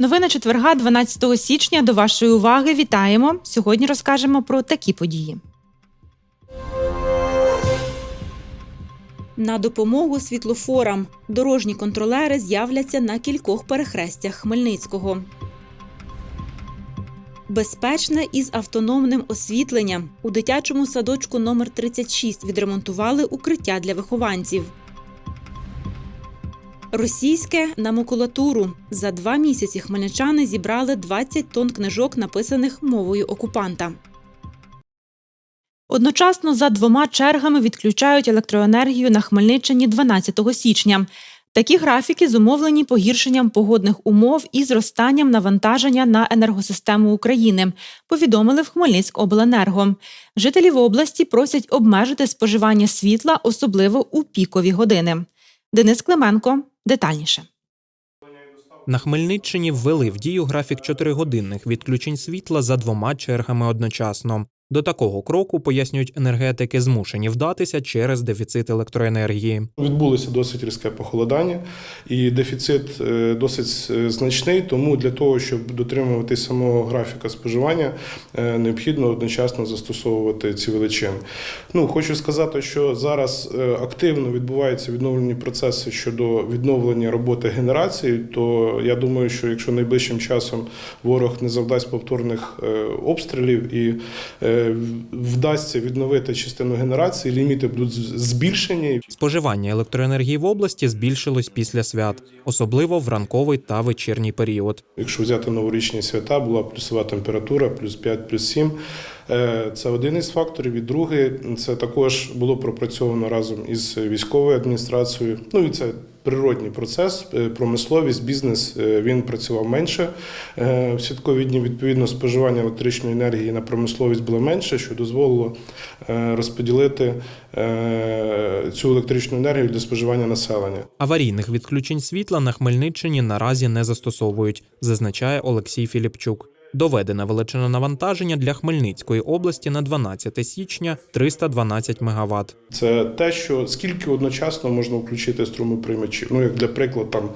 Новини четверга, 12 січня. До вашої уваги вітаємо. Сьогодні розкажемо про такі події. На допомогу світлофорам дорожні контролери з'являться на кількох перехрестях Хмельницького. Безпечне із автономним освітленням. У дитячому садочку номер 36 відремонтували укриття для вихованців. Російське на макулатуру. За два місяці хмельничани зібрали 20 тонн книжок, написаних мовою окупанта. Одночасно за двома чергами відключають електроенергію на Хмельниччині 12 січня. Такі графіки зумовлені погіршенням погодних умов і зростанням навантаження на енергосистему України, повідомили в Хмельницькобленерго. Жителів області просять обмежити споживання світла, особливо у пікові години. Денис Клименко детальніше. На Хмельниччині ввели в дію графік чотиригодинних відключень світла за двома чергами одночасно. До такого кроку, пояснюють енергетики, змушені вдатися через дефіцит електроенергії. Відбулося досить різке похолодання, і дефіцит е, досить е, значний. Тому для того, щоб дотримуватись самого графіка споживання, е, необхідно одночасно застосовувати ці величини. Ну хочу сказати, що зараз активно відбуваються відновлені процеси щодо відновлення роботи генерації. То я думаю, що якщо найближчим часом ворог не завдасть повторних обстрілів і вдасться відновити частину генерації, ліміти будуть збільшені. Споживання електроенергії в області збільшилось після свят, особливо в ранковий та вечірній період. Якщо взяти новорічні свята, була плюсова температура, плюс 5, плюс 7. Е, Це один із факторів. І другий це також було пропрацьовано разом із військовою адміністрацією. Ну і це природній процес. Е, Промисловість, бізнес е, він працював менше. Е, В святкові дні відповідно споживання електричної енергії на промисловість було менше, що дозволило розподілити цю електричну енергію для споживання населення. Аварійних відключень світла на Хмельниччині наразі не застосовують, зазначає Олексій Філіпчук. Доведена величина навантаження для Хмельницької області на 12 січня 312 МВт. Це те, що скільки одночасно можна включити струмоприймачів. Ну, як для прикладу, там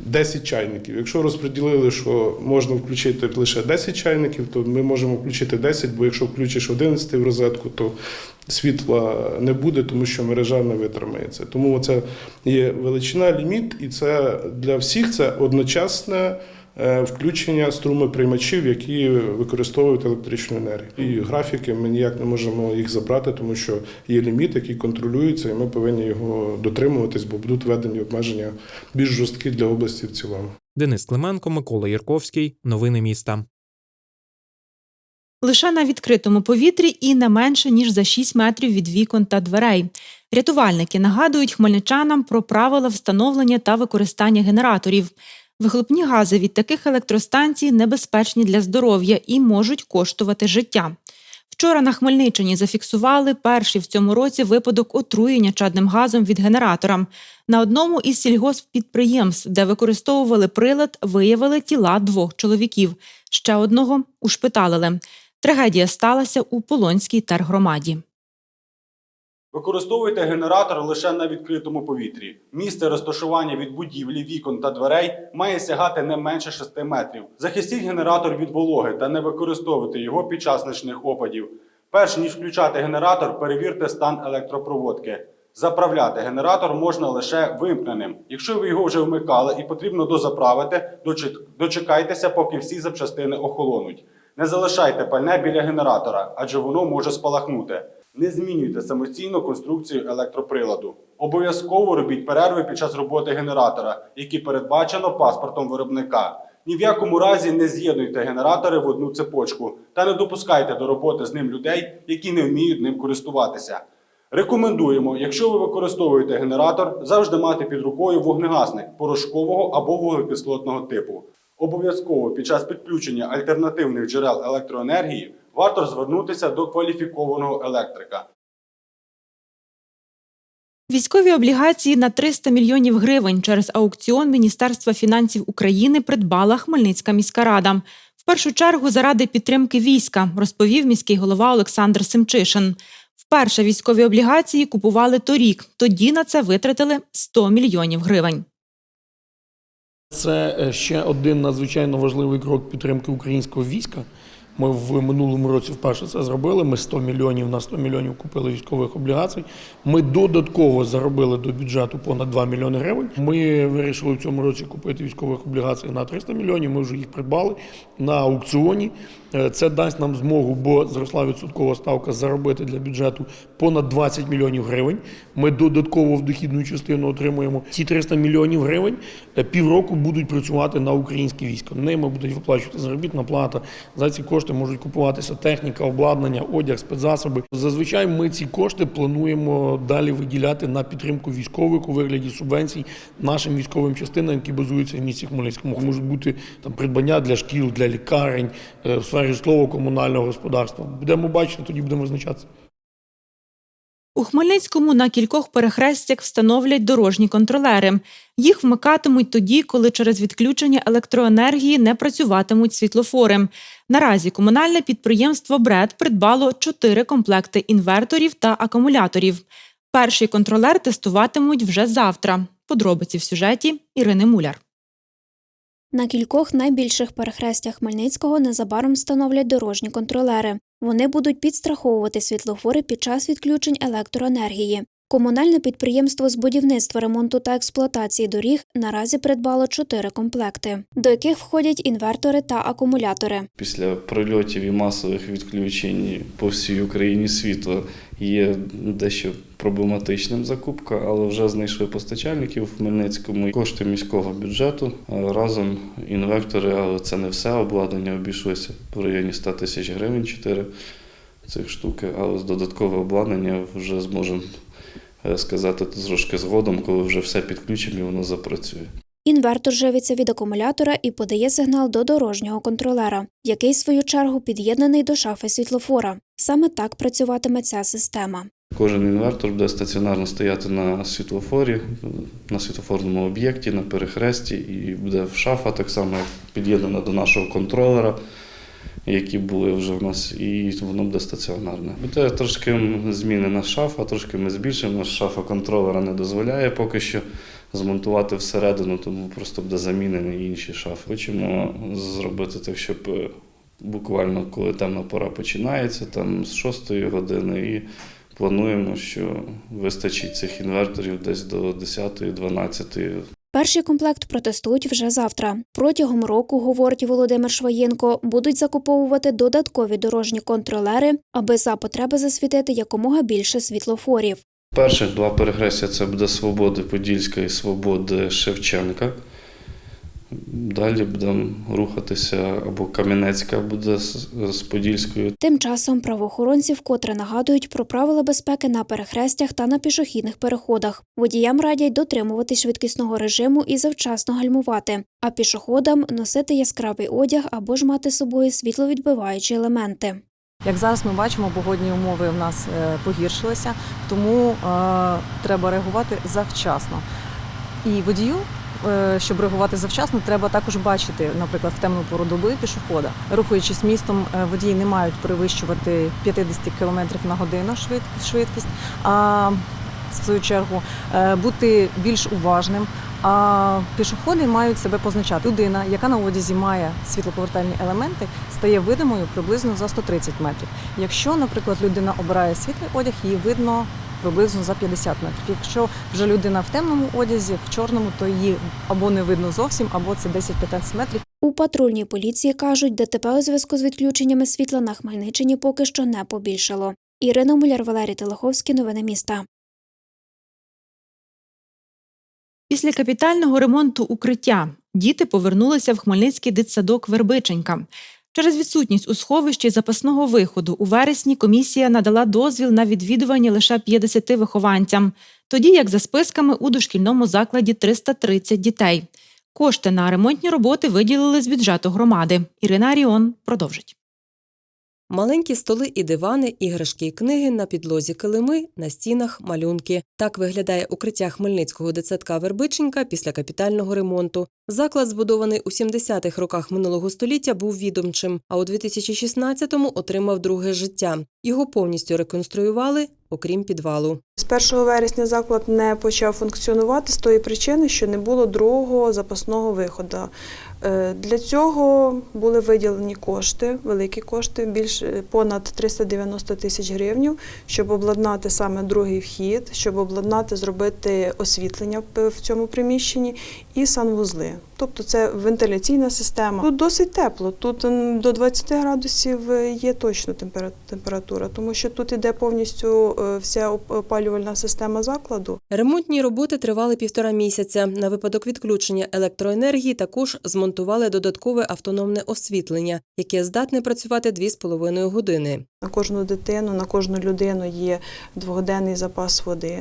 10 чайників. Якщо розподілили, що можна включити лише 10 чайників, то ми можемо включити 10, бо якщо включиш 11 в розетку, то світла не буде, тому що мережа не витримається. Тому це є величина, ліміт, і це для всіх це одночасне. Е, Включення струмоприймачів, які використовують електричну енергію. І графіки ми ніяк не можемо їх забрати, тому що є ліміт, який контролюється, і ми повинні його дотримуватись, бо будуть введені обмеження більш жорсткі для області в цілому. Денис Клименко, Микола Ярковський. Новини міста. Лише на відкритому повітрі і не менше ніж за 6 метрів від вікон та дверей. Рятувальники нагадують хмельничанам про правила встановлення та використання генераторів. Вихлопні гази від таких електростанцій небезпечні для здоров'я і можуть коштувати життя. Вчора на Хмельниччині зафіксували перший в цьому році випадок отруєння чадним газом від генератора. На одному із сільгосппідприємств, де використовували прилад, виявили тіла двох чоловіків. Ще одного ушпиталили. Трагедія сталася у Полонській тергромаді. Використовуйте генератор лише на відкритому повітрі. Місце розташування від будівлі, вікон та дверей має сягати не менше 6 метрів. Захистіть генератор від вологи та не використовуйте його під час нічних опадів. Перш ніж включати генератор, перевірте стан електропроводки. Заправляти генератор можна лише вимкненим. Якщо ви його вже вмикали і потрібно дозаправити, дочек- дочекайтеся, поки всі запчастини охолонуть. Не залишайте пальне біля генератора, адже воно може спалахнути. Не змінюйте самостійно конструкцію електроприладу. Обов'язково робіть перерви під час роботи генератора, які передбачено паспортом виробника. Ні в якому разі не з'єднуйте генератори в одну цепочку та не допускайте до роботи з ним людей, які не вміють ним користуватися. Рекомендуємо, якщо ви використовуєте генератор, завжди мати під рукою вогнегасник порошкового або вуглекислотного типу. Обов'язково під час підключення альтернативних джерел електроенергії варто звернутися до кваліфікованого електрика. Військові облігації на 300 мільйонів гривень через аукціон Міністерства фінансів України придбала Хмельницька міська рада. В першу чергу заради підтримки війська, розповів міський голова Олександр Семчишин. Вперше військові облігації купували торік. Тоді на це витратили 100 мільйонів гривень. Це е, ще один надзвичайно важливий крок підтримки українського війська. Ми в минулому році вперше це зробили. Ми 100 мільйонів на 100 мільйонів купили військових облігацій. Ми додатково заробили до бюджету понад 2 мільйони гривень. Ми вирішили в цьому році купити військових облігацій на 300 мільйонів. Ми вже їх придбали на аукціоні. Е, Це дасть нам змогу, бо зросла відсоткова ставка заробити для бюджету понад 20 мільйонів гривень. Ми додатково в дохідну частину отримуємо ці 300 мільйонів гривень. е, Півроку будуть працювати на українське військо. Ними будуть виплачувати заробітна плата. За ці кошти можуть купуватися техніка, обладнання, одяг, спецзасоби. Зазвичай ми ці кошти плануємо далі виділяти на підтримку військових у вигляді субвенцій нашим військовим частинам, які базуються в місті Хмельницькому. Можуть бути там придбання для шкіл, для лікарень, е, в сфері житлово-комунального господарства. Будемо бачити, тоді будемо визначатися. У Хмельницькому на кількох перехрестях встановлять дорожні контролери. Їх вмикатимуть тоді, коли через відключення електроенергії не працюватимуть світлофори. Наразі комунальне підприємство БРЕД придбало чотири комплекти інверторів та акумуляторів. Перший контролер тестуватимуть вже завтра. Подробиці в сюжеті Ірини Муляр. На кількох найбільших перехрестях Хмельницького незабаром встановлять дорожні контролери. Вони будуть підстраховувати світлофори під час відключень електроенергії. Комунальне підприємство з будівництва, ремонту та експлуатації доріг наразі придбало чотири комплекти, до яких входять інвертори та акумулятори. Після прильотів і масових відключень по всій Україні світла є дещо проблематичним закупка, але вже знайшли постачальників в Хмельницькому. Кошти міського бюджету разом інвектори, але це не все обладнання обійшлося в районі 100 тисяч гривень 4 цих штуки, але з додаткове обладнання вже зможемо е, сказати трошки згодом, коли вже все підключимо і воно запрацює. Інвертор живиться від акумулятора і подає сигнал до дорожнього контролера, який, в свою чергу, під'єднаний до шафи світлофора. Саме так працюватиме ця система. Кожен інвертор буде стаціонарно стояти на світлофорі, на світлофорному об'єкті, на перехресті, і буде в шафа так само під'єднана до нашого контролера, які були вже в нас, і воно буде стаціонарне. Буде трошки змінена шафа, трошки ми збільшимо. Шафа контролера не дозволяє поки що змонтувати всередину, тому просто буде замінені інші шафи. Хочемо зробити так, щоб е, буквально коли темна пора починається, там з 6 години, і плануємо, що вистачить цих інверторів десь до 10-12 Перший комплект протестують вже завтра. Протягом року, говорить Володимир Шваєнко, будуть закуповувати додаткові дорожні контролери, аби за потреби засвітити якомога більше світлофорів. Перших два перехрестя це буде Свободи Подільська і Свободи Шевченка. Далі будемо рухатися або Кам'янецька буде з, Подільською. Тим часом правоохоронці вкотре нагадують про правила безпеки на перехрестях та на пішохідних переходах. Водіям радять дотримуватись швидкісного режиму і завчасно гальмувати, а пішоходам носити яскравий одяг або ж мати з собою світловідбиваючі елементи. Як зараз ми бачимо, погодні умови в нас е, погіршилися, тому е, треба реагувати завчасно. І водію, щоб реагувати завчасно, треба також бачити, наприклад, в темну пору доби пішохода. Рухаючись містом, е, водії не мають перевищувати 50 км на годину швидкість, швидкість а в свою чергу е, бути більш уважним. А пішоходи мають себе позначати. Людина, яка на одязі має світлоповертальні елементи, стає видимою приблизно за 130 метрів. Якщо, наприклад, людина обирає світлий одяг, її видно приблизно за 50 метрів. Якщо вже людина в темному одязі, в чорному, то її або не видно зовсім, або це 10-15 метрів. У патрульній поліції кажуть, ДТП у зв'язку з відключеннями світла на Хмельниччині поки що не побільшало. Ірина Муляр, Валерій Телеховський. Новини міста. Після капітального ремонту укриття діти повернулися в Хмельницький дитсадок Вербиченька. Через відсутність у сховищі запасного виходу у вересні комісія надала дозвіл на відвідування лише 50 вихованцям, тоді як за списками у дошкільному закладі 330 дітей. Кошти на ремонтні роботи виділили з бюджету громади. Ірина Аріон продовжить. Маленькі столи і дивани, іграшки і книги на підлозі килими, на стінах малюнки. Так виглядає укриття Хмельницького дитсадка Вербиченька після капітального ремонту. Заклад, збудований у 70-х роках минулого століття, був відомчим, а у 2016-му отримав друге життя. Його повністю реконструювали, окрім підвалу. З 1 вересня заклад не почав функціонувати з тої причини, що не було другого запасного виходу. Е, Для цього були виділені кошти, великі кошти, більш е, понад 390 тисяч гривень, щоб обладнати саме другий вхід, щоб обладнати, зробити освітлення в цьому приміщенні і санвузли. Тобто це вентиляційна система. Тут досить тепло. Тут до 20 градусів е, є точно температура, тому що тут іде повністю е, вся опалювальна система закладу. Ремонтні роботи тривали півтора місяця. На випадок відключення електроенергії також змонтували додаткове автономне освітлення, яке здатне працювати 2,5 години. На кожну дитину, на кожну людину є двогоденний запас води.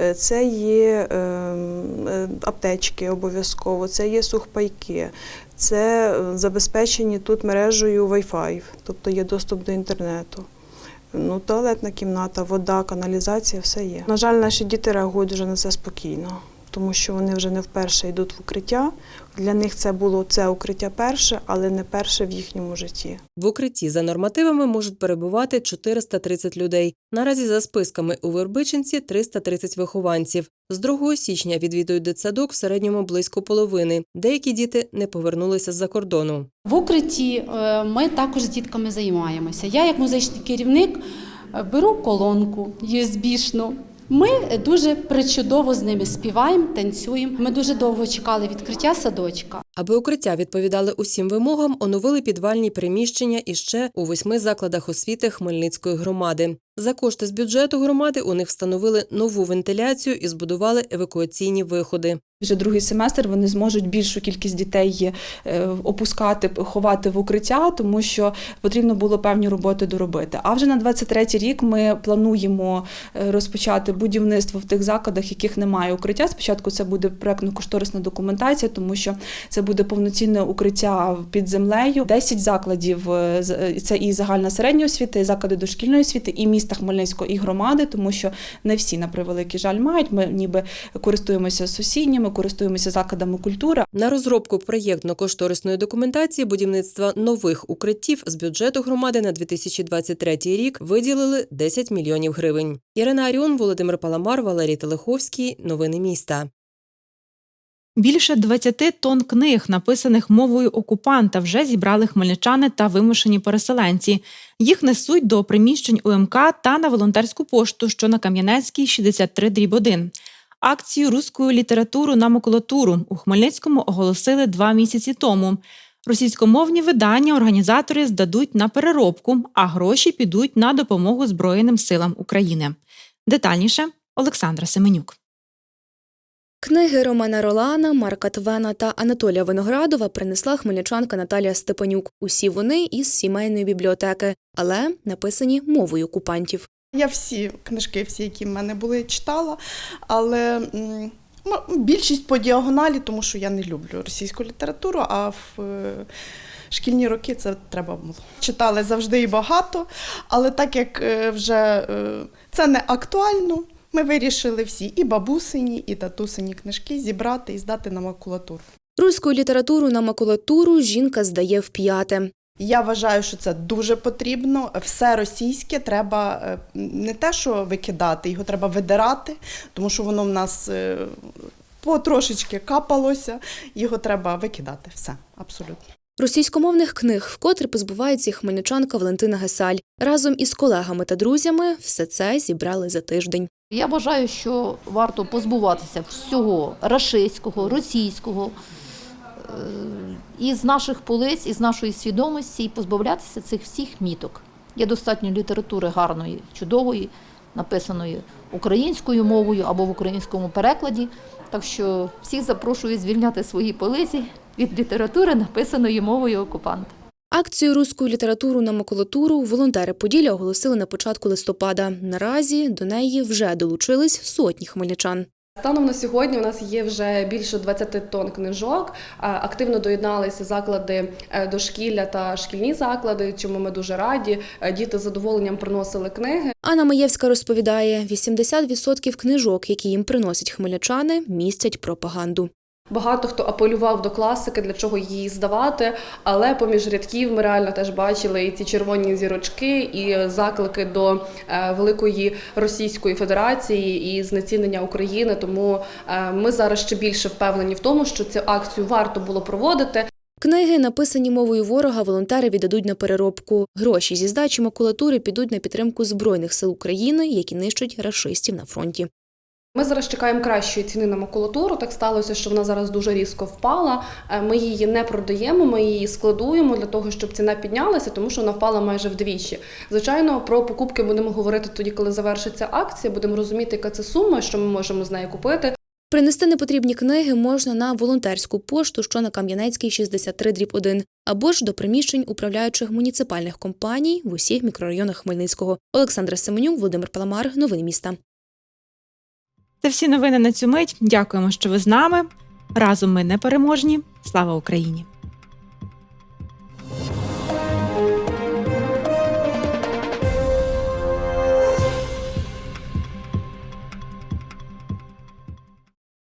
Е, Це є ем, е, аптечки обов'язково, це є сухпайки, це е, забезпечені тут мережею Wi-Fi, тобто є доступ до інтернету. Ну, туалетна кімната, вода, каналізація, все є. На жаль, наші діти реагують вже на це спокійно, тому що вони вже не вперше йдуть в укриття. Для них це було це укриття перше, але не перше в їхньому житті. В укритті за нормативами можуть перебувати 430 людей. Наразі за списками у Вербичинці 330 вихованців. З 2 січня відвідують дитсадок в середньому близько половини. Деякі діти не повернулися з-за кордону. В укритті е, ми також з дітками займаємося. Я, як музичний керівник, е, беру колонку USB-шну. Ми дуже причудово з ними співаємо, танцюємо. Ми дуже довго чекали відкриття садочка. Аби укриття відповідали усім вимогам, оновили підвальні приміщення іще у восьми закладах освіти Хмельницької громади. За кошти з бюджету громади у них встановили нову вентиляцію і збудували евакуаційні виходи. Вже другий семестр вони зможуть більшу кількість дітей е, опускати, ховати в укриття, тому що потрібно було певні роботи доробити. А вже на 23-й рік ми плануємо е, розпочати будівництво в тих закладах, яких немає укриття. Спочатку це буде проектно-кошторисна документація, тому що це буде повноцінне укриття під землею. 10 закладів е, це і загальна середня освіта, і заклади дошкільної освіти, і міста Хмельницького, і громади, тому що не всі на превеликий жаль мають. Ми ніби користуємося сусідніми, користуємося закладами культури. На розробку проєктно-кошторисної документації будівництва нових укриттів з бюджету громади на 2023 рік виділили 10 мільйонів гривень. Ірина Аріон, Володимир Паламар, Валерій Телеховський. Новини міста. Більше 20 тонн книг, написаних мовою окупанта, вже зібрали хмельничани та вимушені переселенці. Їх несуть до приміщень УМК та на волонтерську пошту, що на Кам'янецькій 63 дріб 1. Акцію руською літературу на макулатуру у Хмельницькому оголосили два місяці тому. Російськомовні видання організатори здадуть на переробку, а гроші підуть на допомогу Збройним силам України. Детальніше Олександра Семенюк. Книги Романа Ролана, Марка Твена та Анатолія Виноградова принесла хмельничанка Наталія Степанюк. Усі вони із сімейної бібліотеки, але написані мовою окупантів. Я всі книжки, всі, які в мене були, читала, але більшість по діагоналі, тому що я не люблю російську літературу, а в е, шкільні роки це треба було. Читали завжди і багато, але так як е, вже е, це не актуально, ми вирішили всі і бабусині, і татусині книжки зібрати і здати на макулатуру. Руську літературу на макулатуру жінка здає вп'яте. Я вважаю, що це дуже потрібно. Все російське треба е, не те, що викидати, його треба видирати, тому що воно в нас е, потрошечки капалося. Його треба викидати. Все, абсолютно. Російськомовних книг вкотре позбувається і хмельничанка Валентина Гесаль. Разом із колегами та друзями все це зібрали за тиждень. Я вважаю, що варто позбуватися всього рашистського, російського е, із наших полиць, із нашої свідомості і позбавлятися цих всіх міток. Є достатньо літератури гарної, чудової, написаної українською мовою або в українському перекладі. Так що всіх запрошую звільняти свої полиці від літератури, написаної мовою окупанта. Акцію руську літературу на макулатуру волонтери Поділля оголосили на початку листопада. Наразі до неї вже долучились сотні хмельничан. Станом на сьогодні у нас є вже більше 20 тонн книжок. Активно доєдналися заклади е, дошкілля та шкільні заклади, чому ми дуже раді. Е, Діти з задоволенням приносили книги. Анна Маєвська розповідає, 80% книжок, які їм приносять хмельничани, містять пропаганду. Багато хто апелював до класики, для чого її здавати, але поміж рядків ми реально теж бачили і ці червоні зірочки, і заклики до е, великої Російської Федерації і знецінення України. Тому е, ми зараз ще більше впевнені в тому, що цю акцію варто було проводити. Книги, написані мовою ворога, волонтери віддадуть на переробку. Гроші зі здачі макулатури підуть на підтримку Збройних сил України, які нищать рашистів на фронті. Ми зараз чекаємо кращої ціни на макулатуру. Так сталося, що вона зараз дуже різко впала. Е, Ми її не продаємо, ми її складуємо для того, щоб ціна піднялася, тому що вона впала майже вдвічі. Звичайно, про покупки будемо говорити тоді, коли завершиться акція. Будемо розуміти, яка це сума, що ми можемо з нею купити. Принести непотрібні книги можна на волонтерську пошту, що на Кам'янецькій 63 дріб 1, або ж до приміщень управляючих муніципальних компаній в усіх мікрорайонах Хмельницького. Олександра Семенюк, Володимир Паламар. Новини міста. Це всі новини на цю мить. Дякуємо, що ви з нами. Разом ми непереможні. Слава Україні!